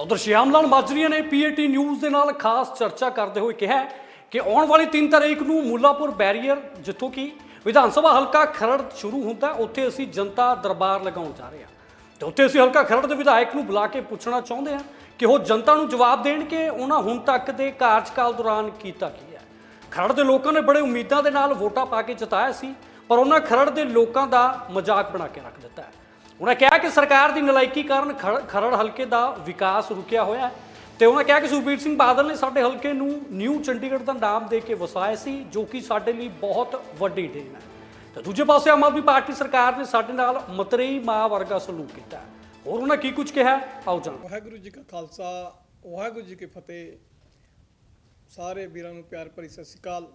ਤਾਂ ਉਧਰ ਸ਼ਿਆਮ ਲਾਲ ਮਾਜਰੀਆ ਨੇ। ਪੀਏਟੀ ਨਿਊਜ਼ ਦੇ ਨਾਲ ਖਾਸ ਚਰਚਾ ਕਰਦੇ ਹੋਏ ਕਿਹਾ ਕਿ ਆਉਣ ਵਾਲੀ 3 ਤਾਰੀਖ ਨੂੰ ਮੁੱਲਾਪੁਰ ਬੈਰੀਅਰ, ਜਿੱਥੋਂ ਕਿ ਵਿਧਾਨ ਸਭਾ ਹਲਕਾ ਖਰੜ ਸ਼ੁਰੂ ਹੁੰਦਾ ਉੱਥੇ ਅਸੀਂ ਜਨਤਾ ਦਰਬਾਰ ਲਗਾਉਣ ਜਾ ਰਹੇ ਹਾਂ। ਤੇ ਉੱਥੇ ਅਸੀਂ ਹਲਕਾ ਖਰੜ ਦੇ ਵਿਧਾਇਕ ਨੂੰ ਬੁਲਾ ਕੇ ਪੁੱਛਣਾ ਚਾਹੁੰਦੇ ਹਾਂ ਕਿ ਉਹ ਜਨਤਾ ਨੂੰ ਜਵਾਬ ਦੇਣ ਕਿ ਉਹਨਾਂ ਹੁਣ ਤੱਕ ਦੇ ਕਾਰਜਕਾਲ ਦੌਰਾਨ ਕੀਤਾ ਕੀ ਹੈ। ਖਰੜ ਦੇ ਲੋਕਾਂ ਨੇ ਬੜੇ ਉਮੀਦਾਂ ਦੇ ਨਾਲ ਵੋਟਾਂ ਪਾ ਕੇ ਜਿਤਾਇਆ ਸੀ, ਪਰ ਉਹਨਾਂ ਖਰੜ ਦੇ ਲੋਕਾਂ ਦਾ ਮਜ਼ਾਕ ਬਣਾ ਕੇ ਰੱਖ ਦਿੱਤਾ ਹੈ। ਉਹਨਾਂ ਕਿਹਾ ਕਿ ਸਰਕਾਰ ਦੀ ਨਲਾਇਕੀ ਕਾਰਨ ਖਰ- ਖਰੜ ਹਲਕੇ ਦਾ ਵਿਕਾਸ ਰੁਕਿਆ ਹੋਇਆ ਹੈ ਤੇ ਉਹਨਾਂ ਕਿਹਾ ਕਿ ਸੁਖਬੀਰ ਸਿੰਘ ਬਾਦਲ ਨੇ ਸਾਡੇ ਹਲਕੇ ਨੂੰ ਨਿਊ ਚੰਡੀਗੜ੍ਹ ਦਾ ਨਾਮ ਦੇ ਕੇ ਵਸਾਇਆ ਸੀ, ਜੋ ਕਿ ਸਾਡੇ ਲਈ ਬਹੁਤ ਵੱਡੀ ਦੇਣ ਹੈ। ਤੇ ਦੂਜੇ ਪਾਸੇ ਆਮ ਆਦਮੀ ਪਾਰਟੀ ਸਰਕਾਰ ਨੇ ਸਾਡੇ ਨਾਲ ਮਤਰੇਈ ਮਾਂ ਵਰਗਾ ਸਲੂਕ ਕੀਤਾ ਹੋਰ ਉਹਨਾਂ ਕੀ ਕੁਝ ਕਿਹਾ ਆਓ ਜਾਣ। ਵਾਹਿਗੁਰੂ ਜੀ ਕਾ ਖਾਲਸਾ, ਵਾਹਿਗੁਰੂ ਜੀ ਕੀ ਫਤਿਹ। ਸਾਰੇ ਵੀਰਾਂ ਨੂੰ ਪਿਆਰ ਭਰੀ ਸਤਿ ਸ਼੍ਰੀ ਅਕਾਲ।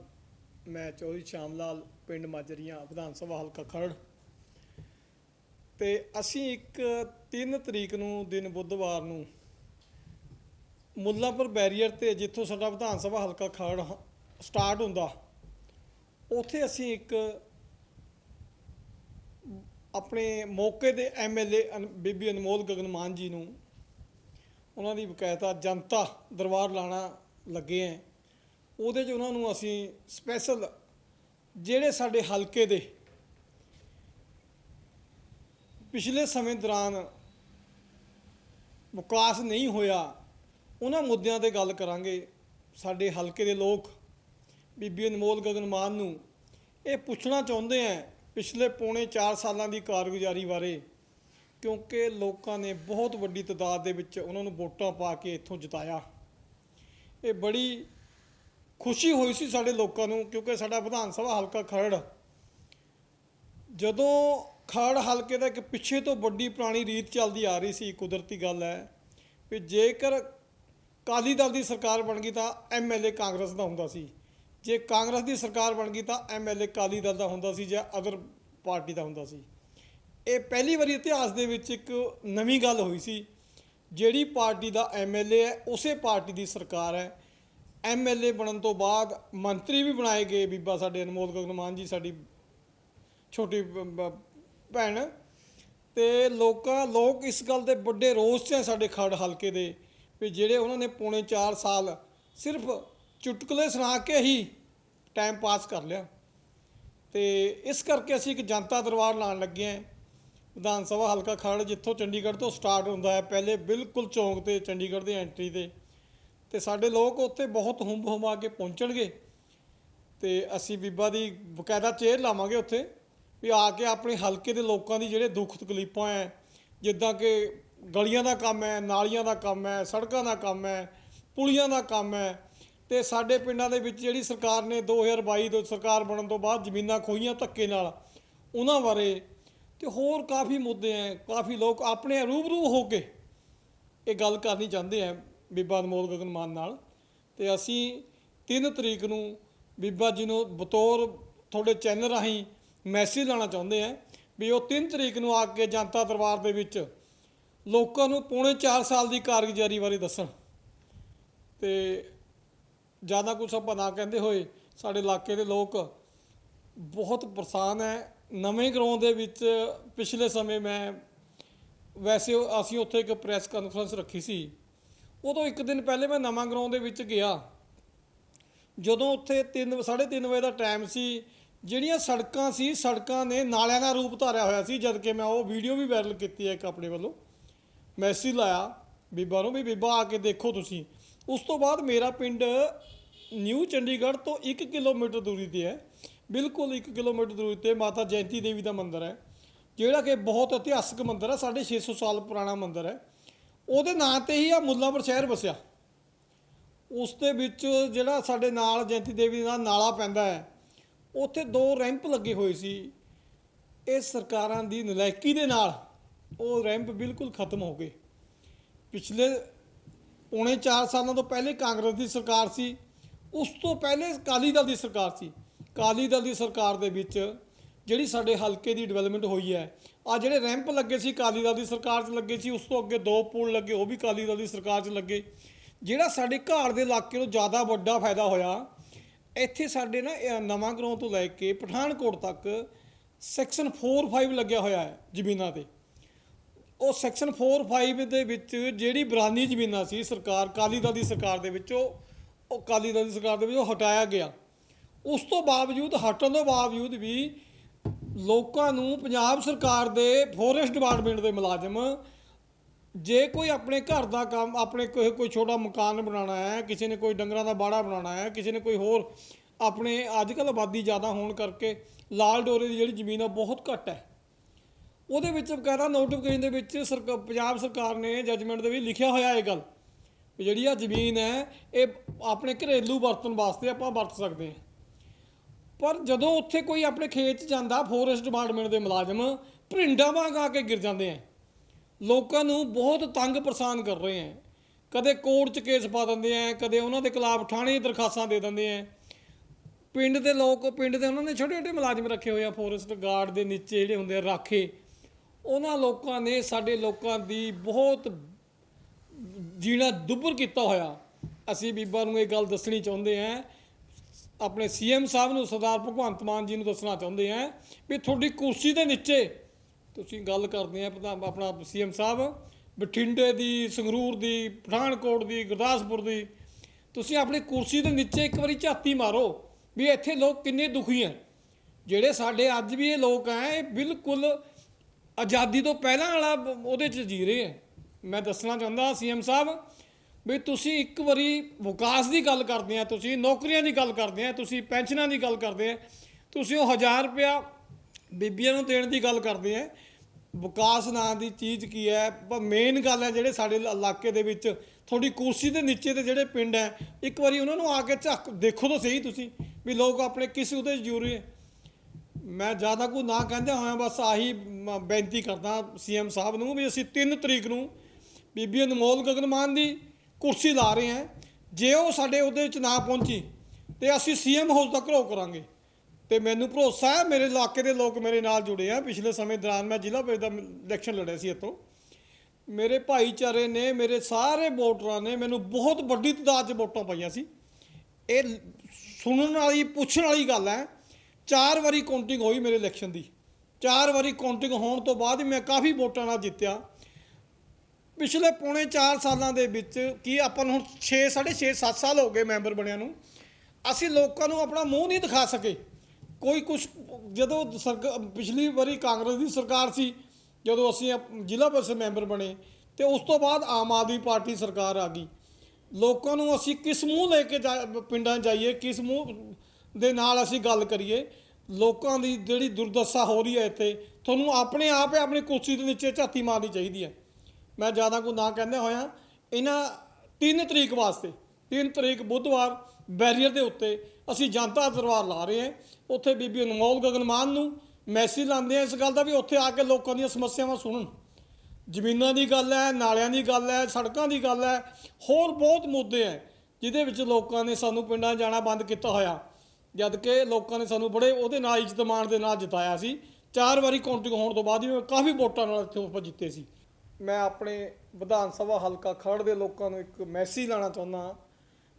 ਮੈਂ ਚੌਧਰੀ ਸ਼ਾਮ ਲਾਲ ਪਿੰਡ ਮਾਜਰੀਆਂ, ਵਿਧਾਨ ਸਭਾ ਹਲਕਾ ਖਰੜ। ਤੇ ਅਸੀਂ ਇੱਕ 3 ਤਰੀਕ ਨੂੰ ਦਿਨ ਬੁੱਧਵਾਰ ਨੂੰ ਮੁੱਲਾਪੁਰ ਬੈਰੀਅਰ ਤੇ ਜਿੱਥੋਂ ਸਾਡਾ ਵਿਧਾਨ ਸਭਾ ਹਲਕਾ ਖਰੜ ਹ- ਸਟਾਰਟ ਹੁੰਦਾ, ਉੱਥੇ ਅਸੀਂ ਇੱਕ ਆਪਣੇ ਮੌਕੇ ਦੇ ਐਮਐਲਏ ਬੀਬੀ ਅਨਮੋਲ ਗਗਨਮਾਨ ਜੀ ਨੂੰ, ਉਹਨਾਂ ਦੀ ਬਕਾਇਦਾ ਜਨਤਾ ਦਰਬਾਰ ਲਾਣਾ ਲੱਗੇ ਐ। ਉਹਦੇ 'ਚ ਉਹਨਾਂ ਨੂੰ ਅਸੀਂ ਸਪੈਸ਼ਲ ਜਿਹੜੇ ਸਾਡੇ ਹਲਕੇ ਦੇ ਪਿਛਲੇ ਸਮੇਂ ਦੌਰਾਨ ਵਿਕਾਸ ਨਹੀਂ ਹੋਇਆ, ਉਹਨਾਂ ਮੁੱਦਿਆਂ ਤੇ ਗੱਲ ਕਰਾਂਗੇ। ਸਾਡੇ ਹਲਕੇ ਦੇ ਲੋਕ, ਬੀਬੀ ਅਨਮੋਲ ਗਗਨਮਾਨ ਨੂੰ ਇਹ ਪੁੱਛਣਾ ਚਾਹੁੰਦੇ ਆ, ਪਿਛਲੇ ਪੌਣੇ 4 ਸਾਲਾਂ ਦੀ ਕਾਰਗੁਜ਼ਾਰੀ ਬਾਰੇ, ਕਿਉਂਕਿ ਲੋਕਾਂ ਨੇ ਬਹੁਤ ਵੱਡੀ ਤਦਾਦ ਦੇ ਵਿੱਚ ਉਹਨਾਂ ਨੂੰ ਵੋਟਾਂ ਪਾ ਕੇ ਇੱਥੋਂ ਜਿਤਾਇਆ। ਇਹ ਬੜੀ ਖੁਸ਼ੀ ਹੋਈ ਸੀ ਸਾਡੇ ਲੋਕਾਂ ਨੂੰ, ਕਿਉਂਕਿ ਸਾਡਾ ਵਿਧਾਨ ਸਭਾ ਹਲਕਾ ਖਰੜ, ਜਦੋਂ ਖਰੜ ਹਲਕੇ ਦਾ ਇੱਕ ਪਿੱਛੇ ਤੋਂ ਵੱਡੀ ਪੁਰਾਣੀ ਰੀਤ ਚੱਲਦੀ ਆ ਰਹੀ ਸੀ, ਕੁਦਰਤੀ ਗੱਲ ਹੈ ਵੀ ਜੇਕਰ ਕਾਲੀ ਦਲ ਦੀ ਸਰਕਾਰ ਬਣ ਗਈ ਤਾਂ ਐਮਐਲਏ ਕਾਂਗਰਸ ਦਾ ਹੁੰਦਾ ਸੀ। ਜੇ ਕਾਂਗਰਸ ਦੀ ਸਰਕਾਰ ਬਣ ਗਈ ਤਾਂ ਐਮਐਲਏ ਕਾਲੀ ਦਲ ਦਾ ਹੁੰਦਾ ਸੀ ਜਾਂ ਅਦਰ ਪਾਰਟੀ ਦਾ ਹੁੰਦਾ ਸੀ। ਇਹ ਪਹਿਲੀ ਵਾਰੀ ਇਤਿਹਾਸ ਦੇ ਵਿੱਚ ਇੱਕ ਨਵੀਂ ਗੱਲ ਹੋਈ ਸੀ। ਜਿਹੜੀ ਪਾਰਟੀ ਦਾ ਐਮਐਲਏ ਹੈ, ਉਸੇ ਪਾਰਟੀ ਦੀ ਸਰਕਾਰ ਹੈ। ਐਮਐਲਏ ਬਣਨ ਤੋਂ ਬਾਅਦ ਮੰਤਰੀ ਵੀ ਬਣਾਏ ਗਏ ਬੀਬਾ ਸਾਡੇ ਅਨਮੋਲ ਗਗਨਮਾਨ ਜੀ, ਸਾਡੀ ਛੋਟੀ ਭੈਣ, ਤੇ ਲੋਕਾਂ, ਲੋਕ ਇਸ ਗੱਲ ਦੇ ਵੱਡੇ ਰੋਸ 'ਚ ਹੈ ਸਾਡੇ ਖੜ ਹਲਕੇ ਦੇ, ਵੀ ਜਿਹੜੇ ਉਹਨਾਂ ਨੇ ਪੌਣੇ 4 ਸਾਲ ਸਿਰਫ ਚੁਟਕਲੇ ਸੁਣਾ ਕੇ ਹੀ ਟਾਈਮ ਪਾਸ ਕਰ ਲਿਆ। ਤੇ ਇਸ ਕਰਕੇ ਅਸੀਂ ਇੱਕ ਜਨਤਾ ਦਰਬਾਰ ਲਾਉਣ ਲੱਗੇ ਹਾਂ। ਵਿਧਾਨ ਸਭਾ ਹਲਕਾ ਖੜ ਜਿੱਥੋਂ ਚੰਡੀਗੜ੍ਹ ਤੋਂ ਸਟਾਰਟ ਹੁੰਦਾ ਹੈ, ਪਹਿਲੇ ਬਿਲਕੁਲ ਚੌਂਕ ਤੇ ਚੰਡੀਗੜ੍ਹ ਦੀ ਐਂਟਰੀ ਤੇ। ਤੇ ਸਾਡੇ ਲੋਕ ਉੱਥੇ ਬਹੁਤ ਹੁੰਮ ਹੁਮਾ ਕੇ ਪਹੁੰਚਣਗੇ। ਤੇ ਅਸੀਂ ਬੀਬਾ ਦੀ ਬਕਾਇਦਾ ਚੇਅਰ ਲਾਵਾਂਗੇ ਉੱਥੇ। ਵੀ ਆ ਕੇ ਆਪਣੇ ਹਲਕੇ ਦੇ ਲੋਕਾਂ ਦੀ ਜਿਹੜੇ ਦੁੱਖ ਤਕਲੀਫਾਂ ਹੈ ਜਿੱਦਾਂ ਕਿ ਗਲੀਆਂ ਦਾ ਕੰਮ ਹੈ ਨਾਲੀਆਂ ਦਾ ਕੰਮ ਹੈ ਸੜਕਾਂ ਦਾ ਕੰਮ ਹੈ ਪੁਲੀਆਂ ਦਾ ਕੰਮ ਹੈ ਤੇ ਸਾਡੇ ਪਿੰਡਾਂ ਦੇ ਵਿੱਚ ਜਿਹੜੀ ਸਰਕਾਰ ਨੇ 2022 ਤੋਂ ਸਰਕਾਰ ਬਣਨ ਤੋਂ ਬਾਅਦ ਜ਼ਮੀਨਾਂ ਖੋਈਆਂ ਧੱਕੇ ਨਾਲ, ਉਹਨਾਂ ਬਾਰੇ ਤੇ ਹੋਰ ਕਾਫੀ ਮੁੱਦੇ ਹੈ ਕਾਫੀ ਲੋਕ ਆਪਣੇ ਰੂਬਰੂ ਹੋ ਕੇ ਇਹ ਗੱਲ ਕਰਨੀ ਚਾਹੁੰਦੇ ਆ ਬੀਬਾ ਅਨਮੋਲ ਗਗਨ ਮਾਨ ਨਾਲ, ਤੇ ਅਸੀਂ 3 ਤਰੀਕ ਨੂੰ ਬੀਬਾ ਜੀ ਨੂੰ ਬਤੌਰ ਤੁਹਾਡੇ ਚੈਨਲ ਰਾਹੀਂ ਮੈਸੇਜ ਲਾਣਾ ਚਾਹੁੰਦੇ ਆ ਵੀ ਉਹ 3 ਤਰੀਕ ਨੂੰ ਆ ਕੇ ਜਨਤਾ ਦਰਬਾਰ ਦੇ ਵਿੱਚ ਲੋਕਾਂ ਨੂੰ ਪੌਣੇ 4 ਸਾਲ ਦੀ ਕਾਰਗੁਜ਼ਾਰੀ ਬਾਰੇ ਦੱਸਣ। ਤੇ ਜ਼ਿਆਦਾ ਕੁਝ ਆਪਾਂ ਨਾ ਕਹਿੰਦੇ ਹੋਏ, ਸਾਡੇ ਇਲਾਕੇ ਦੇ ਲੋਕ ਬਹੁਤ ਪਰੇਸ਼ਾਨ ਹੈ ਨਵੇਂ ਗਰਾਊਂਡ ਦੇ ਵਿੱਚ ਪਿਛਲੇ ਸਮੇਂ ਮੈਂ ਵੈਸੇ ਅਸੀਂ ਉੱਥੇ ਇੱਕ ਪ੍ਰੈਸ ਕਾਨਫਰੰਸ ਰੱਖੀ ਸੀ। ਉਦੋਂ ਇੱਕ ਦਿਨ ਪਹਿਲੇ ਮੈਂ ਨਵਾਂ ਗਰਾਊਂਡ ਦੇ ਵਿੱਚ ਗਿਆ। ਜਦੋਂ ਉੱਥੇ 3 3:30 ਵਜੇ ਦਾ ਟਾਈਮ ਸੀ ਜਿਹੜੀਆਂ ਸੜਕਾਂ ਸੀ, ਸੜਕਾਂ ਨੇ ਨਾਲਿਆਂ ਦਾ ਰੂਪ ਧਾਰਿਆ ਹੋਇਆ ਸੀ, ਜਦ ਕਿ ਮੈਂ ਉਹ ਵੀਡੀਓ ਵੀ ਵਾਇਰਲ ਕੀਤੀ ਹੈ ਇੱਕ ਆਪਣੇ ਵੱਲੋਂ। ਮੈਸੇਜ ਲਾਇਆ, ਬੀਬਾ ਨੂੰ ਵੀ, ਬੀਬਾ ਆ ਕੇ ਦੇਖੋ ਤੁਸੀਂ। ਉਸ ਤੋਂ ਬਾਅਦ ਮੇਰਾ ਪਿੰਡ ਨਿਊ ਚੰਡੀਗੜ੍ਹ ਤੋਂ 1 ਕਿਲੋਮੀਟਰ ਦੂਰੀ ਤੇ ਹੈ। ਬਿਲਕੁਲ 1 ਕਿਲੋਮੀਟਰ ਦੂਰੀ ਤੇ ਮਾਤਾ ਜੈਂਤੀ ਦੇਵੀ ਦਾ ਮੰਦਿਰ ਹੈ, ਜਿਹੜਾ ਕਿ ਬਹੁਤ ਇਤਿਹਾਸਕ ਮੰਦਿਰ ਹੈ 650 ਸਾਲ ਪੁਰਾਣਾ ਮੰਦਿਰ ਹੈ। ਉਹਦੇ ਨਾਂ ਤੇ ਹੀ ਆ ਮੁੱਲਾਂਪੁਰ ਸ਼ਹਿਰ ਵਸਿਆ। ਉਸ ਦੇ ਵਿੱਚ ਜਿਹੜਾ ਸਾਡੇ ਨਾਲ ਜੈਂਤੀ ਦੇਵੀ ਦਾ ਨਾਲਾ ਪੈਂਦਾ ਹੈ ਉੱਥੇ ਦੋ ਰੈਂਪ ਲੱਗੇ ਹੋਏ ਸੀ। ਇਹ ਸਰਕਾਰਾਂ ਦੀ ਨਲਾਇਕੀ ਦੇ ਨਾਲ ਉਹ ਰੈਂਪ ਬਿਲਕੁਲ ਖਤਮ ਹੋ ਗਏ। ਪਿਛਲੇ ਪੌਣੇ 4 ਸਾਲਾਂ ਤੋਂ ਪਹਿਲੇ ਕਾਂਗਰਸ ਦੀ ਸਰਕਾਰ ਸੀ। ਉਸ ਤੋਂ ਪਹਿਲੇ ਅਕਾਲੀ ਦਲ ਦੀ ਸਰਕਾਰ ਸੀ। ਅਕਾਲੀ ਦਲ ਦੀ ਸਰਕਾਰ ਦੇ ਵਿੱਚ ਜਿਹੜੀ ਸਾਡੇ ਹਲਕੇ ਦੀ ਡਿਵੈਲਪਮੈਂਟ ਹੋਈ ਹੈ, ਆ ਜਿਹੜੇ ਰੈਂਪ ਲੱਗੇ ਸੀ ਅਕਾਲੀ ਦਲ ਦੀ ਸਰਕਾਰ 'ਚ ਲੱਗੇ ਸੀ, ਉਸ ਤੋਂ ਅੱਗੇ ਦੋ ਪੁਲ ਲੱਗੇ, ਉਹ ਵੀ ਅਕਾਲੀ ਦਲ ਦੀ ਸਰਕਾਰ 'ਚ ਲੱਗੇ। ਜਿਹੜਾ ਸਾਡੇ ਘਾੜ ਦੇ ਇਲਾਕੇ ਨੂੰ ਜ਼ਿਆਦਾ ਵੱਡਾ ਫਾਇਦਾ ਹੋਇਆ ਇੱਥੇ ਸਾਡੇ ਨਾ, ਇਹ ਨਵਾਂ ਗਰਾਉਂ ਤੋਂ ਲੈ ਕੇ ਪਠਾਨਕੋਟ ਤੱਕ ਸੈਕਸ਼ਨ 4 5 ਲੱਗਿਆ ਹੋਇਆ ਹੈ ਜ਼ਮੀਨਾਂ ਤੇ। ਉਹ ਸੈਕਸ਼ਨ 4-5 ਦੇ ਵਿੱਚ ਜਿਹੜੀ ਬਰਾਨੀ ਜ਼ਮੀਨਾਂ ਸੀ ਸਰਕਾਰ ਕਾਲੀ ਦਲ ਦੀ ਸਰਕਾਰ ਦੇ ਵਿੱਚੋਂ, ਉਹ ਕਾਲੀ ਦਲ ਦੀ ਸਰਕਾਰ ਦੇ ਵਿੱਚ ਉਹ ਹਟਾਇਆ ਗਿਆ। ਉਸ ਤੋਂ ਬਾਵਜੂਦ, ਹਟਣ ਤੋਂ ਬਾਵਜੂਦ ਵੀ ਲੋਕਾਂ ਨੂੰ ਪੰਜਾਬ ਸਰਕਾਰ ਦੇ ਫੋਰੈਸਟ ਡਿਪਾਰਟਮੈਂਟ ਦੇ ਮੁਲਾਜ਼ਮ ਜੇ ਕੋਈ ਆਪਣੇ ਘਰ ਦਾ ਕੰਮ, ਆਪਣੇ ਕੋਈ ਕੋਈ ਛੋਟਾ ਮਕਾਨ ਬਣਾਉਣਾ ਹੈ, ਕਿਸੇ ਨੇ ਕੋਈ ਡੰਗਰਾਂ ਦਾ ਬਾੜਾ ਬਣਾਉਣਾ ਹੈ, ਕਿਸੇ ਨੇ ਕੋਈ ਹੋਰ ਆਪਣੇ ਅੱਜ ਕੱਲ੍ਹ ਆਬਾਦੀ ਜ਼ਿਆਦਾ ਹੋਣ ਕਰਕੇ ਲਾਲ ਡੋਰੇ ਦੀ ਜਿਹੜੀ ਜ਼ਮੀਨ ਆ ਬਹੁਤ ਘੱਟ ਹੈ। ਉਹਦੇ ਵਿੱਚ ਬਕਾਇਦਾ ਨੋਟੀਫਿਕੇਸ਼ਨ ਦੇ ਵਿੱਚ ਸਰਕਾਰ ਪੰਜਾਬ ਸਰਕਾਰ ਨੇ ਜੱਜਮੈਂਟ ਦੇ ਵਿੱਚ ਲਿਖਿਆ ਹੋਇਆ ਇਹ ਗੱਲ ਵੀ ਜਿਹੜੀ ਆ ਜ਼ਮੀਨ ਹੈ, ਇਹ ਆਪਣੇ ਘਰੇਲੂ ਵਰਤਣ ਵਾਸਤੇ ਆਪਾਂ ਵਰਤ ਸਕਦੇ ਹਾਂ। ਪਰ ਜਦੋਂ ਉੱਥੇ ਕੋਈ ਆਪਣੇ ਖੇਤ 'ਚ ਜਾਂਦਾ ਫੋਰੈਸਟ ਡਿਪਾਰਟਮੈਂਟ ਦੇ ਮੁਲਾਜ਼ਮ, ਭਰਿੰਡਾਂ ਵਾਂਗ ਆ ਕੇ ਗਿਰ ਜਾਂਦੇ ਆ। ਲੋਕਾਂ ਨੂੰ ਬਹੁਤ ਤੰਗ ਪਰੇਸ਼ਾਨ ਕਰ ਰਹੇ ਹੈ। ਕਦੇ ਕੋਰਟ 'ਚ ਕੇਸ ਪਾ ਦਿੰਦੇ ਆ ਕਦੇ ਉਹਨਾਂ ਦੇ ਖਿਲਾਫ ਥਾਣੇ ਦਰਖਾਸਤਾਂ ਦੇ ਦਿੰਦੇ ਆ ਪਿੰਡ ਦੇ ਲੋਕ, ਪਿੰਡ ਦੇ ਉਹਨਾਂ ਨੇ ਛੋਟੇ ਛੋਟੇ ਮੁਲਾਜ਼ਮ ਰੱਖੇ ਹੋਏ ਆ ਫੋਰੈਸਟ ਗਾਰਡ ਦੇ ਨੀਚੇ ਜਿਹੜੇ ਹੁੰਦੇ ਆ, ਰਾਖੇ। ਉਹਨਾਂ ਲੋਕਾਂ ਨੇ ਸਾਡੇ ਲੋਕਾਂ ਦੀ ਬਹੁਤ ਜੀਣਾ ਦੁੱਭਰ ਕੀਤਾ ਹੋਇਆ। ਅਸੀਂ ਬੀਬਾ ਨੂੰ ਇਹ ਗੱਲ ਦੱਸਣੀ ਚਾਹੁੰਦੇ ਹਾਂ, ਆਪਣੇ ਸੀਐਮ ਸਾਹਿਬ ਨੂੰ, ਸਰਦਾਰ ਭਗਵੰਤ ਮਾਨ ਜੀ ਨੂੰ ਦੱਸਣਾ ਚਾਹੁੰਦੇ ਹਾਂ ਵੀ ਤੁਹਾਡੀ ਕੁਰਸੀ ਦੇ ਨੀਚੇ ਤੁਸੀਂ ਗੱਲ ਕਰਦੇ ਆ ਪ੍ਰਧਾਨ ਆਪਣਾ ਸੀਐਮ ਸਾਹਿਬ, ਬਠਿੰਡੇ ਦੀ, ਸੰਗਰੂਰ ਦੀ, ਪਠਾਨਕੋਟ ਦੀ, ਗੁਰਦਾਸਪੁਰ ਦੀ। ਤੁਸੀਂ ਆਪਣੀ ਕੁਰਸੀ ਦੇ ਨੀਚੇ ਇੱਕ ਵਾਰੀ ਝਾਤੀ ਮਾਰੋ ਵੀ ਇੱਥੇ ਲੋਕ ਕਿੰਨੇ ਦੁਖੀ ਹੈ ਜਿਹੜੇ ਸਾਡੇ ਅੱਜ ਵੀ ਇਹ ਲੋਕ ਆ, ਇਹ ਬਿਲਕੁਲ ਆਜ਼ਾਦੀ ਤੋਂ ਪਹਿਲਾਂ ਵਾਲਾ ਉਹਦੇ 'ਚ ਜੀ ਰਹੇ ਹੈ ਮੈਂ ਦੱਸਣਾ ਚਾਹੁੰਦਾ ਸੀਐਮ ਸਾਹਿਬ ਵੀ ਤੁਸੀਂ ਇੱਕ ਵਾਰੀ ਵਿਕਾਸ ਦੀ ਗੱਲ ਕਰਦੇ ਆ, ਤੁਸੀਂ ਨੌਕਰੀਆਂ ਦੀ ਗੱਲ ਕਰਦੇ ਆ, ਤੁਸੀਂ ਪੈਨਸ਼ਨਾਂ ਦੀ ਗੱਲ ਕਰਦੇ ਆ, ਤੁਸੀਂ ਉਹ 1000 ਰੁਪਇਆ ਬੀਬੀਆਂ ਨੂੰ ਦੇਣ ਦੀ ਗੱਲ ਕਰਦੇ ਆ ਵਿਕਾਸ ਨਾਂ ਦੀ ਚੀਜ਼ ਕੀ ਹੈ? ਪਰ ਮੇਨ ਗੱਲ ਹੈ ਜਿਹੜੇ ਸਾਡੇ ਇਲਾਕੇ ਦੇ ਵਿੱਚ ਤੁਹਾਡੀ ਕੁਰਸੀ ਦੇ ਨੀਚੇ ਦੇ ਜਿਹੜੇ ਪਿੰਡ ਹੈ, ਇੱਕ ਵਾਰੀ ਉਹਨਾਂ ਨੂੰ ਆ ਕੇ ਝੱਕ, ਦੇਖੋ ਤਾਂ ਸਹੀ ਤੁਸੀਂ ਵੀ ਲੋਕ ਆਪਣੇ ਕਿਸ ਉਹਦੇ 'ਚ ਜੁੜੇ ਹੈ ਮੈਂ ਜ਼ਿਆਦਾ ਕੋਈ ਨਾ ਕਹਿੰਦੇ ਹੋਇਆ, ਬਸ ਆਹੀ ਮ- ਬੇਨਤੀ ਕਰਦਾ ਸੀਐਮ ਸਾਹਿਬ ਨੂੰ ਵੀ ਅਸੀਂ 3 ਤਰੀਕ ਨੂੰ ਬੀਬੀ ਅਨਮੋਲ ਗਗਨਮਾਨ ਦੀ ਕੁਰਸੀ ਲਾ ਰਹੇ ਹਾਂ। ਜੇ ਉਹ ਸਾਡੇ ਉਹਦੇ ਵਿੱਚ ਨਾ ਪਹੁੰਚੀ ਤੇ ਅਸੀਂ ਸੀਐਮ ਹਾਊਸ ਦਾ ਰੋ ਕਰਾਂਗੇ। ਤੇ ਮੈਨੂੰ ਭਰੋਸਾ ਹੈ, ਮੇਰੇ ਇਲਾਕੇ ਦੇ ਲੋਕ ਮੇਰੇ ਨਾਲ ਜੁੜੇ ਆ। ਪਿਛਲੇ ਸਮੇਂ ਦੌਰਾਨ ਮੈਂ ਜ਼ਿਲ੍ਹਾ ਪ੍ਰੀਸ਼ਦ ਦਾ ਇਲੈਕਸ਼ਨ ਲੜਿਆ ਸੀ ਇੱਥੋਂ। ਮੇਰੇ ਭਾਈਚਾਰੇ ਨੇ, ਮੇਰੇ ਸਾਰੇ ਵੋਟਰਾਂ ਨੇ ਮੈਨੂੰ ਬਹੁਤ ਵੱਡੀ ਤਾਦਾਦ 'ਚ ਵੋਟਾਂ ਪਾਈਆਂ ਸੀ। ਇਹ ਸੁਣਨ ਵਾਲੀ, ਪੁੱਛਣ ਵਾਲੀ ਗੱਲ ਹੈ, ਚਾਰ ਵਾਰੀ ਕਾਊਂਟਿੰਗ ਹੋਈ ਮੇਰੇ ਇਲੈਕਸ਼ਨ ਦੀ। ਚਾਰ ਵਾਰੀ ਕਾਊਂਟਿੰਗ ਹੋਣ ਤੋਂ ਬਾਅਦ ਮੈਂ ਕਾਫੀ ਵੋਟਾਂ ਨਾਲ ਜਿੱਤਿਆ। ਪਿਛਲੇ ਪੌਣੇ 4 ਸਾਲਾਂ ਦੇ ਵਿੱਚ ਕੀ ਆਪਾਂ ਨੂੰ ਹੁਣ 6 6.5 7 ਸਾਲ ਹੋ ਗਏ ਮੈਂਬਰ ਬਣਿਆ ਨੂੰ, ਅਸੀਂ ਲੋਕਾਂ ਨੂੰ ਆਪਣਾ ਮੂੰਹ ਨਹੀਂ ਦਿਖਾ ਸਕੇ। ਕੋਈ ਕੁਝ ਜਦੋਂ ਸਰਕਾਰ ਪਿਛਲੀ ਵਾਰੀ ਕਾਂਗਰਸ ਦੀ ਸਰਕਾਰ ਸੀ, ਜਦੋਂ ਅਸੀਂ ਜ਼ਿਲ੍ਹਾ ਪਰਿਸ਼ਦ ਮੈਂਬਰ ਬਣੇ, ਤੇ ਉਸ ਤੋਂ ਬਾਅਦ ਆਮ ਆਦਮੀ ਪਾਰਟੀ ਸਰਕਾਰ ਆ ਗਈ। ਲੋਕਾਂ ਨੂੰ ਅਸੀਂ ਕਿਸ ਮੂੰਹ ਲੈ ਕੇ ਜਾ- ਪਿੰਡਾਂ 'ਚ ਜਾਈਏ, ਕਿਸ ਮੂੰਹ ਦੇ ਨਾਲ ਅਸੀਂ ਗੱਲ ਕਰੀਏ, ਲੋਕਾਂ ਦੀ ਜਿਹੜੀ ਦੁਰਦਸ਼ਾ ਹੋ ਰਹੀ ਹੈ ਇੱਥੇ, ਤੁਹਾਨੂੰ ਆਪਣੇ ਆਪ ਹੀ ਆਪਣੀ ਕੁਰਸੀ ਦੇ ਨੀਚੇ ਝਾਤੀ ਮਾਰਨੀ ਚਾਹੀਦੀ ਹੈ। ਮੈਂ ਜ਼ਿਆਦਾ ਕੋ ਨਾ ਕਹਿੰਦੇ ਹੋਇਆ, ਇਹਨਾਂ 3 ਤਰੀਕ ਵਾਸਤੇ 3 ਤਰੀਕ ਬੁੱਧਵਾਰ, ਬੈਰੀਅਰ ਦੇ ਉੱਤੇ ਅਸੀਂ ਜਨਤਾ ਦਰਬਾਰ ਲਾ ਰਹੇ ਹਾਂ। ਉੱਥੇ ਬੀਬੀ ਅਨਮੋਲ ਗਗਨਮਾਨ ਨੂੰ ਮੈਸੇਜ ਲਾਉਂਦੇ ਆ ਇਸ ਗੱਲ ਦਾ ਵੀ ਉੱਥੇ ਆ ਕੇ ਲੋਕਾਂ ਦੀਆਂ ਸਮੱਸਿਆਵਾਂ ਸੁਣਨ। ਜ਼ਮੀਨਾਂ ਦੀ ਗੱਲ ਹੈ, ਨਾਲਿਆਂ ਦੀ ਗੱਲ ਹੈ, ਸੜਕਾਂ ਦੀ ਗੱਲ ਹੈ, ਹੋਰ ਬਹੁਤ ਮੁੱਦੇ ਹੈ, ਜਿਹਦੇ ਵਿੱਚ ਲੋਕਾਂ ਨੇ ਸਾਨੂੰ ਪਿੰਡਾਂ ਜਾਣਾ ਬੰਦ ਕੀਤਾ ਹੋਇਆ। ਜਦ ਕਿ ਲੋਕਾਂ ਨੇ ਸਾਨੂੰ ਬੜੇ ਉਹਦੇ ਨਾਲ ਇੱਜ਼ਤ ਮਾਣ ਦੇ ਨਾਲ ਜਿਤਾਇਆ ਸੀ। ਚਾਰ ਵਾਰੀ ਕਾਊਂਟਿੰਗ ਹੋਣ ਤੋਂ ਬਾਅਦ ਵੀ ਮੈਂ ਕਾਫੀ ਵੋਟਾਂ ਨਾਲ ਇੱਥੇ ਉੱਪਰ ਜਿੱਤੇ ਸੀ। ਮੈਂ ਆਪਣੇ ਵਿਧਾਨ ਸਭਾ ਹਲਕਾ ਖਰੜ ਦੇ ਲੋਕਾਂ ਨੂੰ ਇੱਕ ਮੈਸੇਜ ਲਾਣਾ ਚਾਹੁੰਦਾ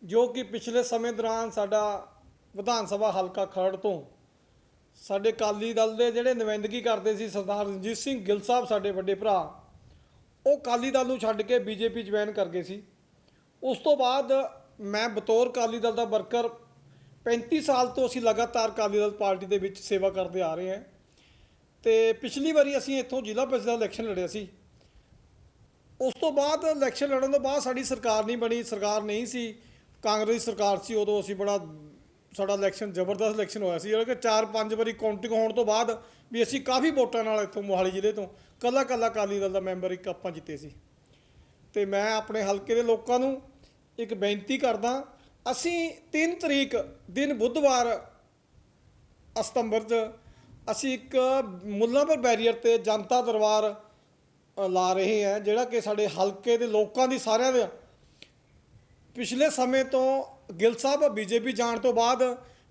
ਜੋ ਕਿ ਪਿਛਲੇ ਸਮੇਂ ਦੌਰਾਨ ਸਾਡਾ ਵਿਧਾਨ ਸਭਾ ਹਲਕਾ ਖਰੜ ਤੋਂ ਸਾਡੇ ਕਾਲੀ ਦਲ ਦੇ ਜਿਹੜੇ ਨੁਮਾਇੰਦਗੀ ਕਰਦੇ ਸੀ ਸਰਦਾਰ ਰਣਜੀਤ ਸਿੰਘ ਗਿੱਲ ਸਾਹਿਬ, ਸਾਡੇ ਵੱਡੇ ਭਰਾ, ਉਹ ਕਾਲੀ ਦਲ ਨੂੰ ਛੱਡ ਕੇ ਬੀਜੇਪੀ ਜੁਆਇਨ ਕਰ ਗਏ ਸੀ। ਉਸ ਤੋਂ ਬਾਅਦ ਮੈਂ ਬਤੌਰ ਕਾਲੀ ਦਲ ਦਾ ਵਰਕਰ 35 ਸਾਲ ਤੋਂ ਅਸੀਂ ਲਗਾਤਾਰ ਕਾਲੀ ਦਲ ਪਾਰਟੀ ਦੇ ਵਿੱਚ ਸੇਵਾ ਕਰਦੇ ਆ ਰਹੇ ਹਾਂ। ਤੇ ਪਿਛਲੀ ਵਾਰੀ ਅਸੀਂ ਇੱਥੋਂ ਜ਼ਿਲ੍ਹਾ ਪ੍ਰੀਸ਼ਦ ਦਾ ਇਲੈਕਸ਼ਨ ਲੜਿਆ ਸੀ। ਉਸ ਤੋਂ ਬਾਅਦ ਇਲੈਕਸ਼ਨ ਲੜਨ ਤੋਂ ਬਾਅਦ ਸਾਡੀ ਸਰਕਾਰ ਨਹੀਂ ਬਣੀ, ਸਰਕਾਰ ਨਹੀਂ ਸੀ। ਕਾਂਗਰਸ ਸਰਕਾਰ ਸੀ, ਉਦੋਂ ਅਸੀਂ ਬੜਾ ਸਾਡਾ ਇਲੈਕਸ਼ਨ ਜ਼ਬਰਦਸਤ ਇਲੈਕਸ਼ਨ ਹੋਇਆ ਸੀ, ਜਿਹੜਾ ਕਿ 4-5 ਵਾਰੀ ਕਾਊਂਟਿੰਗ ਹੋਣ ਤੋਂ ਬਾਅਦ ਵੀ ਅਸੀਂ ਕਾਫੀ ਵੋਟਾਂ ਨਾਲ ਇੱਥੋਂ ਮੋਹਾਲੀ ਜ਼ਿਲ੍ਹੇ ਤੋਂ ਕੱਲਾ ਕੱਲਾ ਅਕਾਲੀ ਦਲ ਦਾ ਮੈਂਬਰ ਇੱਕ ਆਪਾਂ ਜਿੱਤੇ ਸੀ। ਤੇ ਮੈਂ ਆਪਣੇ ਹਲਕੇ ਦੇ ਲੋਕਾਂ ਨੂੰ ਇੱਕ ਬੇਨਤੀ ਕਰਦਾ, ਅਸੀਂ 3 ਤਰੀਕ ਦਿਨ ਬੁੱਧਵਾਰ ਸਤੰਬਰ 'ਚ ਅਸੀਂ ਇੱਕ ਮੁੱਲਾਂਪੁਰ ਬੈਰੀਅਰ ਤੇ ਜਨਤਾ ਦਰਬਾਰ ਲਾ ਰਹੇ ਹਾਂ, ਜਿਹੜਾ ਕਿ ਸਾਡੇ ਹਲਕੇ ਦੇ ਲੋਕਾਂ ਦੀ ਸਾਰਿਆਂ ਦੇ ਪਿਛਲੇ ਸਮੇਂ ਤੋਂ ਗਿੱਲ ਸਾਹਿਬ ਬੀਜੇਪੀ ਜਾਣ ਤੋਂ ਬਾਅਦ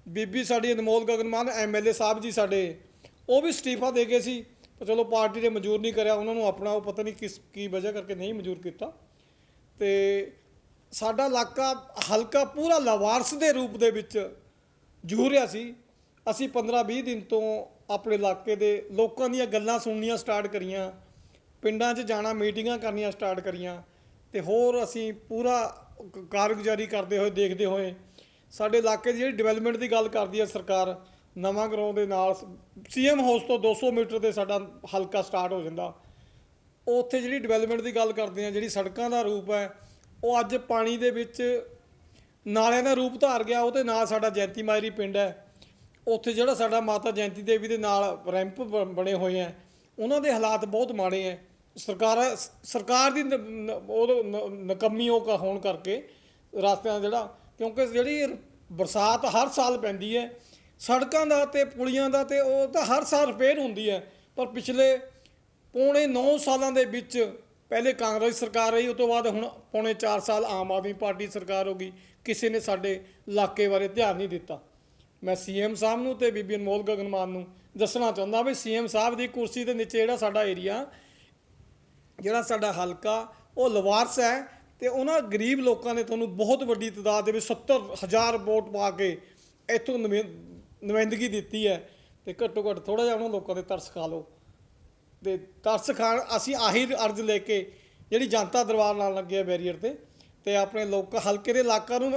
ਬੀਬੀ ਸਾਡੀ ਅਨਮੋਲ ਗਗਨਮਾਨ ਐਮਐਲਏ ਸਾਹਿਬ ਜੀ ਸਾਡੇ, ਉਹ ਵੀ ਅਸਤੀਫਾ ਦੇ ਗਏ ਸੀ। ਪਰ ਚਲੋ ਪਾਰਟੀ ਨੇ ਮਨਜ਼ੂਰ ਨਹੀਂ ਕਰਿਆ, ਉਹਨਾਂ ਨੂੰ ਆਪਣਾ ਉਹ ਪਤਾ ਨਹੀਂ ਕਿਸ, ਕੀ ਵਜ੍ਹਾ ਕਰਕੇ ਨਹੀਂ ਮਨਜ਼ੂਰ ਕੀਤਾ। ਤੇ ਸਾਡਾ ਇਲਾਕਾ ਹਲਕਾ ਪੂਰਾ ਲਵਾਰਸ ਦੇ ਰੂਪ ਦੇ ਵਿੱਚ ਜੂ ਰਿਹਾ ਸੀ। ਅਸੀਂ 15-20 ਦਿਨ ਤੋਂ ਆਪਣੇ ਇਲਾਕੇ ਦੇ ਲੋਕਾਂ ਦੀਆਂ ਗੱਲਾਂ ਸੁਣਨੀਆਂ ਸਟਾਰਟ ਕਰੀਆਂ, ਪਿੰਡਾਂ 'ਚ ਜਾਣਾ, ਮੀਟਿੰਗਾਂ ਕਰਨੀਆਂ ਸਟਾਰਟ ਕਰੀਆਂ, ਤੇ ਹੋਰ ਅਸੀਂ ਪੂਰਾ ਕਾਰਗੁਜ਼ਾਰੀ ਕਰਦੇ ਹੋਏ, ਦੇਖਦੇ ਹੋਏ, ਸਾਡੇ ਇਲਾਕੇ ਦੀ ਜਿਹੜੀ ਡਿਵੈਲਪਮੈਂਟ ਦੀ ਗੱਲ ਕਰਦੀ ਹੈ ਸਰਕਾਰ, ਨਵਾਂ ਗਰਾਉਂ ਦੇ ਨਾਲ ਸੀਐਮ ਹਾਊਸ ਤੋਂ 200 ਮੀਟਰ ਤੇ ਸਾਡਾ ਹਲਕਾ ਸਟਾਰਟ ਹੋ ਜਾਂਦਾ। ਉੱਥੇ ਜਿਹੜੀ ਡਿਵੈਲਪਮੈਂਟ ਦੀ ਗੱਲ ਕਰਦੇ ਆ ਜਿਹੜੀ ਸੜਕਾਂ ਦਾ ਰੂਪ ਹੈ, ਉਹ ਅੱਜ ਪਾਣੀ ਦੇ ਵਿੱਚ ਨਾਲਿਆਂ ਦਾ ਰੂਪ ਧਾਰ ਗਿਆ, ਉਹਦੇ ਨਾਲ ਸਾਡਾ ਜੈਂਤੀ ਮਾਇਰੀ ਪਿੰਡ ਹੈ। ਉੱਥੇ ਜਿਹੜਾ ਸਾਡਾ ਮਾਤਾ ਜੈਂਤੀ ਦੇਵੀ ਦੇ ਨਾਲ ਰੈਂਪ ਬ- ਬਣੇ ਹੋਏ ਆ ਉਹਨਾਂ ਦੇ ਹਾਲਾਤ ਬਹੁਤ ਮਾੜੇ ਹੈ। ਸਰਕਾਰ ਸਰਕਾਰ ਦੀ ਨ- ਉਹ ਨ- ਨਕੰਮੀ ਉਹ ਕ- ਹੋਣ ਕਰਕੇ ਰਸਤਿਆਂ ਦਾ ਜਿਹੜਾ, ਕਿਉਂਕਿ ਜਿਹੜੀ ਬਰਸਾਤ ਹਰ ਸਾਲ ਪੈਂਦੀ ਹੈ, ਸੜਕਾਂ ਦਾ ਤੇ ਪੁਲੀਆਂ ਦਾ ਤੇ ਉਹ ਤਾਂ ਹਰ ਸਾਲ ਰਿਪੇਅਰ ਹੁੰਦੀ ਹੈ, ਪਰ ਪਿਛਲੇ ਪੌਣੇ 9 ਸਾਲਾਂ ਦੇ ਵਿੱਚ ਪਹਿਲੇ ਕਾਂਗਰਸ ਸਰਕਾਰ ਰਹੀ ਉਸ ਤੋਂ ਬਾਅਦ ਹੁਣ ਪੌਣੇ 4 ਸਾਲ ਆਮ ਆਦਮੀ ਪਾਰਟੀ ਸਰਕਾਰ ਹੋ ਗਈ, ਕਿਸੇ ਨੇ ਸਾਡੇ ਇਲਾਕੇ ਬਾਰੇ ਧਿਆਨ ਨਹੀਂ ਦਿੱਤਾ। ਮੈਂ ਸੀਐਮ ਸਾਹਿਬ ਨੂੰ ਤੇ ਬੀਬੀ ਅਨਮੋਲ ਗਗਨਮਾਨ ਨੂੰ ਦੱਸਣਾ ਚਾਹੁੰਦਾ ਵੀ ਸੀਐਮ ਸਾਹਿਬ ਦੀ ਕੁਰਸੀ ਦੇ ਨੀਚੇ ਜਿਹੜਾ ਸਾਡਾ ਏਰੀਆ ਜਿਹੜਾ ਸਾਡਾ ਹਲਕਾ, ਉਹ ਲਵਾਰਸ ਹੈ ਤੇ ਉਹਨਾਂ ਗਰੀਬ ਲੋਕਾਂ ਨੇ ਤੁਹਾਨੂੰ ਬਹੁਤ ਵੱਡੀ ਤਾਦਾਦ ਦੇ ਵਿੱਚ 70000 ਵੋਟ ਪਾ ਕੇ ਇੱਥੋਂ ਨੁਮਾਇ- ਨੁਮਾਇੰਦਗੀ ਦਿੱਤੀ ਹੈ ਤੇ ਘੱਟੋ ਘੱਟ ਥੋੜਾ ਜਿਹਾ ਉਹਨਾਂ ਲੋਕਾਂ ਦੇ ਤਰਸ ਖਾ ਲਓ। ਤੇ ਤਰਸ ਖਾਣ, ਅਸੀਂ ਆਹੀ ਅਰਜ਼ ਲੈ ਕੇ ਜਿਹੜੀ ਜਨਤਾ ਦਰਬਾਰ ਨਾਲ ਲੱਗੇ ਆ ਬੈਰੀਅਰ ਤੇ ਤੇ ਆਪਣੇ ਲੋਕ, ਹਲਕੇ ਦੇ ਇਲਾਕਾ ਨੂੰ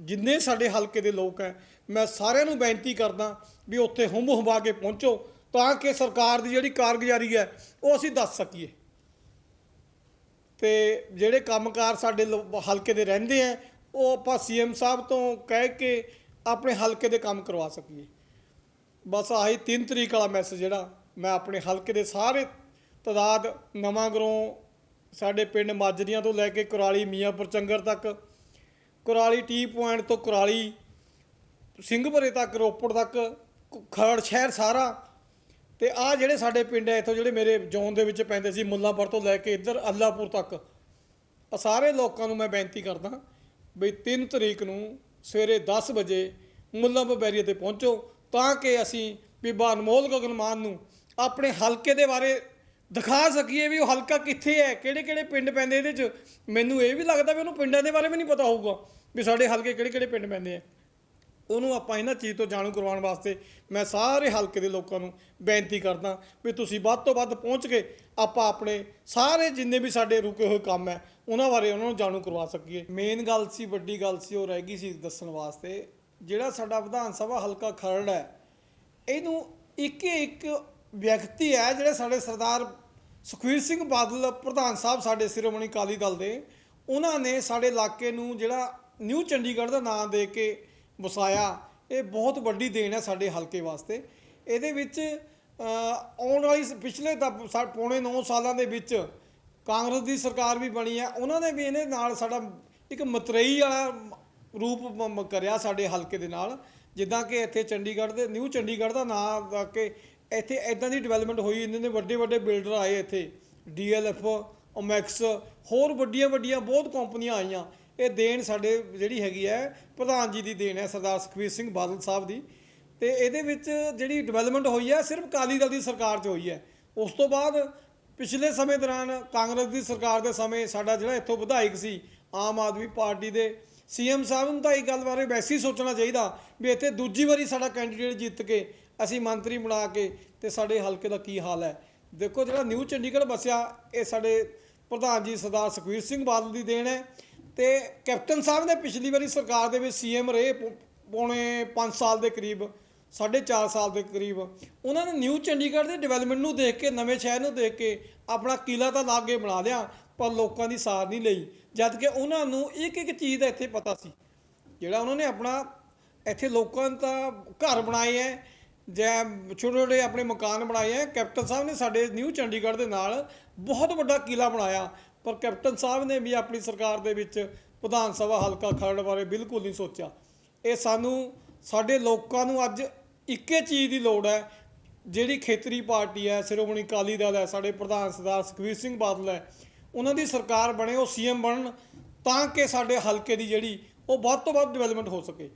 ਜਿੰਨੇ ਸਾਡੇ ਹਲਕੇ ਦੇ ਲੋਕ ਹੈ, ਮੈਂ ਸਾਰਿਆਂ ਨੂੰ ਬੇਨਤੀ ਕਰਦਾ ਵੀ ਉੱਥੇ ਹੁੰਮ ਹੁਮਾ ਕੇ ਪਹੁੰਚੋ ਤਾਂ ਕਿ ਸਰਕਾਰ ਦੀ ਜਿਹੜੀ ਕਾਰਗੁਜ਼ਾਰੀ ਹੈ, ਉਹ ਅਸੀਂ ਦੱਸ ਸਕੀਏ। ਤੇ ਜਿਹੜੇ ਕੰਮਕਾਰ ਸਾਡੇ ਲੋ- ਹਲਕੇ ਦੇ ਰਹਿੰਦੇ ਆ, ਉਹ ਆਪਾਂ ਸੀਐਮ ਸਾਹਿਬ ਤੋਂ ਕਹਿ ਕੇ ਆਪਣੇ ਹਲਕੇ ਦੇ ਕੰਮ ਕਰਵਾ ਸਕੀਏ। ਬਸ ਆਹੀ 3 ਤਰੀਕ ਵਾਲਾ ਮੈਸੇਜ ਜਿਹੜਾ, ਮੈਂ ਆਪਣੇ ਹਲਕੇ ਦੇ ਸਾਰੇ ਤਦਾਦ ਨਵਾਂ ਗਰੋਂ ਸਾਡੇ ਪਿੰਡ ਮਾਜਰੀਆਂ ਤੋਂ ਲੈ ਕੇ ਕੁਰਾਲੀ, ਮੀਆਂਪੁਰ, ਚੰਗਰ ਤੱਕ, ਕੁਰਾਲੀ ਟੀ ਪੁਆਇੰਟ ਤੋਂ ਕੁਰਾਲੀ ਸਿੰਘਭਰੇ ਤੱਕ, ਰੋਪੜ ਤੱਕ ਖਰੜ ਸ਼ਹਿਰ ਸਾਰਾ ਤੇ ਆ ਜਿਹੜੇ ਸਾਡੇ ਪਿੰਡ ਐ ਇੱਥੋਂ ਜਿਹੜੇ ਮੇਰੇ ਜ਼ੋਨ ਦੇ ਵਿੱਚ ਪੈਂਦੇ ਸੀ, ਮੁੱਲਾਂਪੁਰ ਤੋਂ ਲੈ ਕੇ ਇੱਧਰ ਅੱਲਾਪੁਰ ਤੱਕ ਆ ਸਾਰੇ ਲੋਕਾਂ ਨੂੰ ਮੈਂ ਬੇਨਤੀ ਕਰਦਾ ਵੀ 3 ਤਰੀਕ ਨੂੰ ਸਵੇਰੇ 10 ਵਜੇ ਮੁੱਲਾਂਪੁਰ ਬੈਰੀਏ ਤੇ ਪਹੁੰਚੋ, ਤਾਂ ਕਿ ਅਸੀਂ ਬੀਬਾ ਅਨਮੋਲ ਗਗਨਮਾਨ ਨੂੰ ਆਪਣੇ ਹਲਕੇ ਦੇ ਬਾਰੇ ਦਿਖਾ ਸਕੀਏ ਵੀ ਉਹ ਹਲਕਾ ਕਿੱਥੇ ਹੈ ਕਿਹੜੇ ਕਿਹੜੇ ਪਿੰਡ ਪੈਂਦੇ ਇਹਦੇ 'ਚ। ਮੈਨੂੰ ਇਹ ਵੀ ਲੱਗਦਾ ਵੀ ਉਹਨੂੰ ਪਿੰਡਾਂ ਦੇ ਬਾਰੇ ਵੀ ਨਹੀਂ ਪਤਾ ਹੋਊਗਾ ਵੀ ਸਾਡੇ ਹਲਕੇ ਕਿਹੜੇ ਕਿਹੜੇ ਪਿੰਡ ਪੈਂਦੇ ਆ। ਉਹਨੂੰ ਆਪਾਂ ਇਹਨਾਂ ਚੀਜ਼ ਤੋਂ ਜਾਣੂ ਕਰਵਾਉਣ ਵਾਸਤੇ ਮੈਂ ਸਾਰੇ ਹਲਕੇ ਦੇ ਲੋਕਾਂ ਨੂੰ ਬੇਨਤੀ ਕਰਦਾ ਵੀ ਤੁਸੀਂ ਵੱਧ ਤੋਂ ਵੱਧ ਪਹੁੰਚ ਕੇ ਆਪਾਂ ਆਪਣੇ ਸਾਰੇ ਜਿੰਨੇ ਵੀ ਸਾਡੇ ਰੁਕੇ ਹੋਏ ਕੰਮ ਹੈ, ਉਹਨਾਂ ਬਾਰੇ ਉਹਨਾਂ ਨੂੰ ਜਾਣੂ ਕਰਵਾ ਸਕੀਏ। ਮੇਨ ਗੱਲ ਸੀ, ਵੱਡੀ ਗੱਲ ਸੀ, ਉਹ ਰਹਿ ਗਈ ਸੀ ਦੱਸਣ ਵਾਸਤੇ। ਜਿਹੜਾ ਸਾਡਾ ਵਿਧਾਨ ਸਭਾ ਹਲਕਾ ਖਰੜ ਹੈ, ਇਹਨੂੰ ਇੱਕ ਇੱਕ ਵਿਅਕਤੀ ਹੈ ਜਿਹੜੇ ਸਾਡੇ ਸਰਦਾਰ ਸੁਖਵੀਰ ਸਿੰਘ ਬਾਦਲ, ਪ੍ਰਧਾਨ ਸਾਹਿਬ ਸਾਡੇ ਸ਼੍ਰੋਮਣੀ ਅਕਾਲੀ ਦਲ ਦੇ, ਉਹਨਾਂ ਨੇ ਸਾਡੇ ਇਲਾਕੇ ਨੂੰ ਜਿਹੜਾ ਨਿਊ ਚੰਡੀਗੜ੍ਹ ਦਾ ਨਾਮ ਦੇ ਕੇ ਵਸਾਇਆ। ਇਹ ਬਹੁਤ ਵੱਡੀ ਦੇਣ ਹੈ ਸਾਡੇ ਹਲਕੇ ਵਾਸਤੇ। ਇਹਦੇ ਵਿੱਚ ਆਉਣ ਵਾਲੀ ਸ- ਪਿਛਲੇ ਤਾਂ ਪੌਣੇ 9 ਸਾਲਾਂ ਦੇ ਵਿੱਚ ਕਾਂਗਰਸ ਦੀ ਸਰਕਾਰ ਵੀ ਬਣੀ ਹੈ। ਉਹਨਾਂ ਨੇ ਵੀ ਇਹਨੇ ਨਾਲ ਸਾਡਾ ਇੱਕ ਮਤਰੇਈ ਵਾਲਾ ਰੂਪ ਕਰਿਆ ਸਾਡੇ ਹਲਕੇ ਦੇ ਨਾਲ। ਜਿੱਦਾਂ ਕਿ ਇੱਥੇ ਚੰਡੀਗੜ੍ਹ ਦੇ, ਨਿਊ ਚੰਡੀਗੜ੍ਹ ਦਾ ਨਾਮ ਦਾ ਕਿ ਇੱਥੇ ਇਦਾਂ ਦੀ ਡਿਵੈਲਪਮੈਂਟ ਹੋਈ। ਇਹਨਾਂ ਨੇ ਵੱਡੇ ਵੱਡੇ ਬਿਲਡਰ ਆਏ ਇੱਥੇ। ਡੀਐਲਐਫ ਓਮੈਕਸ, ਹੋਰ ਵੱਡੀਆਂ ਵੱਡੀਆਂ ਬਹੁਤ ਕੰਪਨੀਆਂ ਆਈਆਂ। ਇਹ ਦੇਣ ਸਾਡੇ ਜਿਹੜੀ ਹੈਗੀ ਹੈ, ਪ੍ਰਧਾਨ ਜੀ ਦੀ ਦੇਣ ਹੈ, ਸਰਦਾਰ ਸੁਖਬੀਰ ਸਿੰਘ ਬਾਦਲ ਸਾਹਿਬ ਦੀ। ਤੇ ਇਹਦੇ ਵਿੱਚ ਜਿਹੜੀ ਡਿਵੈਲਪਮੈਂਟ ਹੋਈ ਹੈ, ਸਿਰਫ ਅਕਾਲੀ ਦਲ ਦੀ ਸਰਕਾਰ 'ਚ ਹੋਈ ਹੈ। ਉਸ ਤੋਂ ਬਾਅਦ ਪਿਛਲੇ ਸਮੇਂ ਦੌਰਾਨ ਕਾਂਗਰਸ ਦੀ ਸਰਕਾਰ ਦੇ ਸਮੇਂ ਸਾਡਾ ਜਿਹੜਾ ਇੱਥੋਂ ਵਿਧਾਇਕ ਸੀ, ਆਮ ਆਦਮੀ ਪਾਰਟੀ ਦੇ ਸੀਐਮ ਸਾਹਿਬ ਨੂੰ ਤਾਂ ਇਹ ਗੱਲ ਬਾਰੇ ਵੈਸੇ ਹੀ ਸੋਚਣਾ ਚਾਹੀਦਾ ਵੀ ਇੱਥੇ ਦੂਜੀ ਵਾਰੀ ਸਾਡਾ ਕੈਂਡੀਡੇਟ ਜਿੱਤ ਕੇ ਅਸੀਂ ਮੰਤਰੀ ਬਣਾ ਕੇ ਤੇ ਸਾਡੇ ਹਲਕੇ ਦਾ ਕੀ ਹਾਲ ਹੈ। ਦੇਖੋ ਜਿਹੜਾ ਨਿਊ ਚੰਡੀਗੜ੍ਹ ਬਸਿਆ, ਇਹ ਸਾਡੇ ਪ੍ਰਧਾਨ ਜੀ ਸਰਦਾਰ ਸੁਖਵੀਰ ਸਿੰਘ ਬਾਦਲ ਦੀ ਦੇਣ ਹੈ। ਤੇ ਕੈਪਟਨ ਸਾਹਿਬ ਨੇ ਪਿਛਲੀ ਵਾਰੀ ਸਰਕਾਰ ਦੇ ਵਿੱਚ ਸੀਐਮ ਰਹੇ ਪੌਣੇ 5 ਸਾਲ ਦੇ ਕਰੀਬ, ਸਾਢੇ ਚਾਰ ਸਾਲ ਦੇ ਕਰੀਬ। ਉਹਨਾਂ ਨੇ ਨਿਊ ਚੰਡੀਗੜ੍ਹ ਦੇ ਡਿਵੈਲਪਮੈਂਟ ਨੂੰ ਦੇਖ ਕੇ, ਨਵੇਂ ਸ਼ਹਿਰ ਨੂੰ ਦੇਖ ਕੇ ਆਪਣਾ ਕਿਲਾ ਤਾਂ ਲਾਗੇ ਬਣਾ ਲਿਆ, ਪਰ ਲੋਕਾਂ ਦੀ ਸਾਰ ਨਹੀਂ ਲਈ। ਜਦ ਕਿ ਉਹਨਾਂ ਨੂੰ ਇੱਕ ਇੱਕ ਚੀਜ਼ ਦਾ ਇੱਥੇ ਪਤਾ ਸੀ, ਜਿਹੜਾ ਉਹਨਾਂ ਨੇ ਆਪਣਾ ਇੱਥੇ ਲੋਕਾਂ ਦਾ ਘਰ ਬਣਾਏ ਐ ਜਾਂ ਛੋਟੇ ਛੋਟੇ ਆਪਣੇ ਮਕਾਨ ਬਣਾਏ ਐ ਕੈਪਟਨ ਸਾਹਿਬ ਨੇ ਸਾਡੇ ਨਿਊ ਚੰਡੀਗੜ੍ਹ ਦੇ ਨਾਲ ਬਹੁਤ ਵੱਡਾ ਕਿਲਾ ਬਣਾਇਆ। ਪਰ ਕੈਪਟਨ ਸਾਹਿਬ ਨੇ ਵੀ ਆਪਣੀ ਸਰਕਾਰ ਦੇ ਵਿੱਚ ਵਿਧਾਨ ਸਭਾ ਹਲਕਾ ਖਰੜ ਬਾਰੇ ਬਿਲਕੁਲ ਨਹੀਂ ਸੋਚਿਆ। ਇਹ ਸਾਨੂੰ, ਸਾਡੇ ਲੋਕਾਂ ਨੂੰ ਅੱਜ ਇੱਕੇ ਚੀਜ਼ ਦੀ ਲੋੜ ਹੈ, ਜਿਹੜੀ ਖੇਤਰੀ ਪਾਰਟੀ ਹੈ, ਸ਼੍ਰੋਮਣੀ ਅਕਾਲੀ ਦਲ ਹੈ, ਸਾਡੇ ਪ੍ਰਧਾਨ ਸਰਦਾਰ ਸੁਖਬੀਰ ਸਿੰਘ ਬਾਦਲ ਹੈ, ਉਹਨਾਂ ਦੀ ਸਰਕਾਰ ਬਣੇ, ਉਹ ਸੀਐਮ ਬਣਨ ਤਾਂ ਕਿ ਸਾਡੇ ਹਲਕੇ ਦੀ ਜਿਹੜੀ ਉਹ ਵੱਧ ਤੋਂ ਵੱਧ ਡਿਵੈਲਪਮੈਂਟ ਹੋ ਸਕੇ।